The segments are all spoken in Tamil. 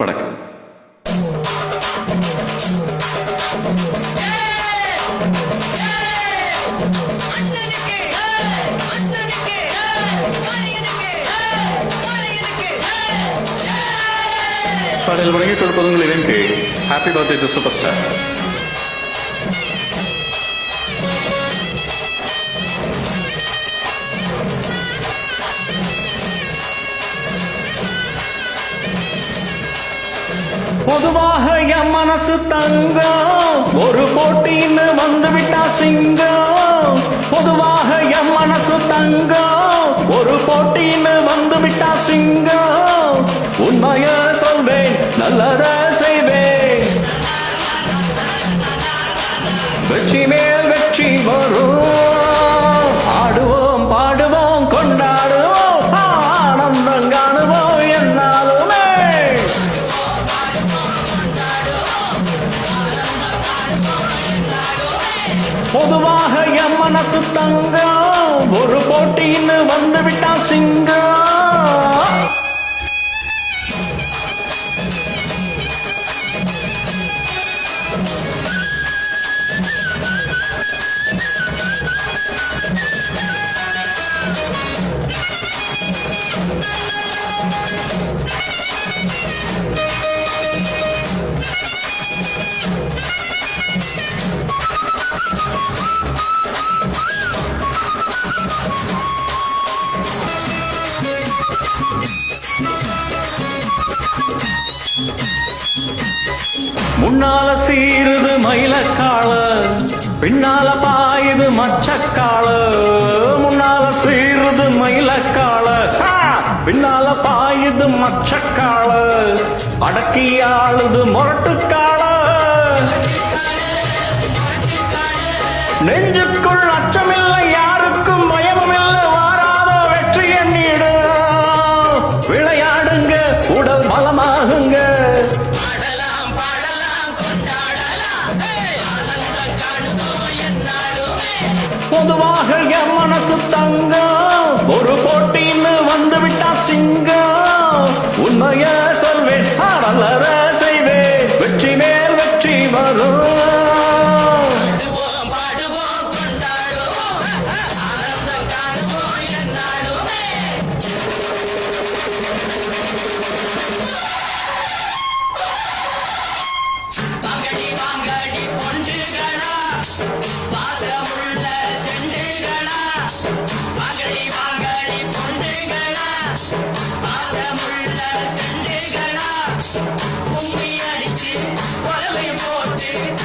வணக்கம். பாடல் வழங்கி கொடுப்பது உங்கள் இணைந்து ஹாப்பி பர்த்டே சூப்பர் ஸ்டார் பொதுவாக என் மனசு தங்கம். ஒரு போட்டின்னு வந்து விட்டா சிங்கம். பொதுவாக என் மனசு தங்கம். ஒரு போட்டின்னு வந்து விட்டா சிங்கம். உண்மைய சொல்வேன் நல்லதே பொதுவாக என் மனசு தங்கம். ஒரு போட்டின்னு வந்து விட்டா சிங்கம். முன்னால சீருது மயிலக்கால பின்னால பாயுது மச்சக்கால முன்னால சீருது மயிலக்கால பின்னால பாயுது மச்சக்கால அடக்கி ஆளுது முரட்டுக்கால நெஞ்சுக்குள் அச்சமில்லை யாருக்கும் பயமும் இல்லை வாராத வெற்றி எண்ணிடு விளையாடுங்க உடல் பலமாகுங்க. பொதுவாக என் மனசு தங்க. ஒரு போட்டின்னு வந்து விட்டா சிங்க. உண்மைய சொல்வேன் ஆடலர. வாசமுள்ள செண்டுகளா அடிச்சு குழவை போட்டு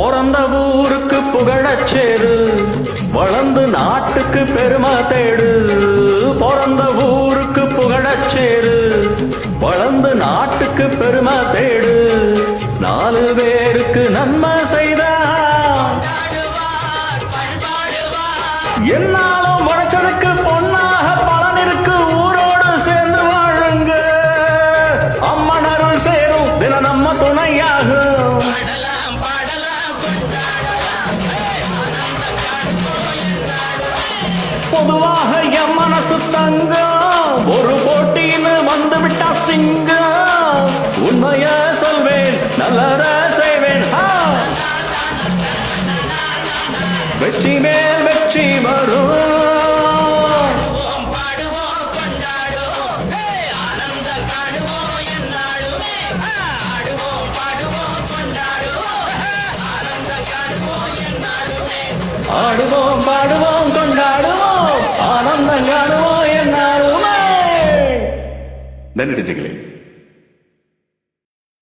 பிறந்த ஊருக்கு புகழச்சேரு வளர்ந்து நாட்டுக்கு பெருமை தேடு. பிறந்த ஊருக்கு புகழச்சேரு வளர்ந்து நாட்டுக்கு பெருமை தேடு. நாலு பேருக்கு நன்மை செய்தா என்னாலும் உழைச்சதுக்கு பொன்னாக பலன் ஊரோடு சேர்ந்து வாழுங்க. அம்மன் அருள் சேரும். தின நம்ம துணையாகும். பொதுவாக என் மனசு தங்கம். ஒரு போட்டின்னு வந்து விட்டா சிங்கம். உண்மைய சொல்வேன் நல்லற செய்வேன். வெற்றி மேல் வெற்றி வரும் ஆடுவோம் கொண்டாடுவோம்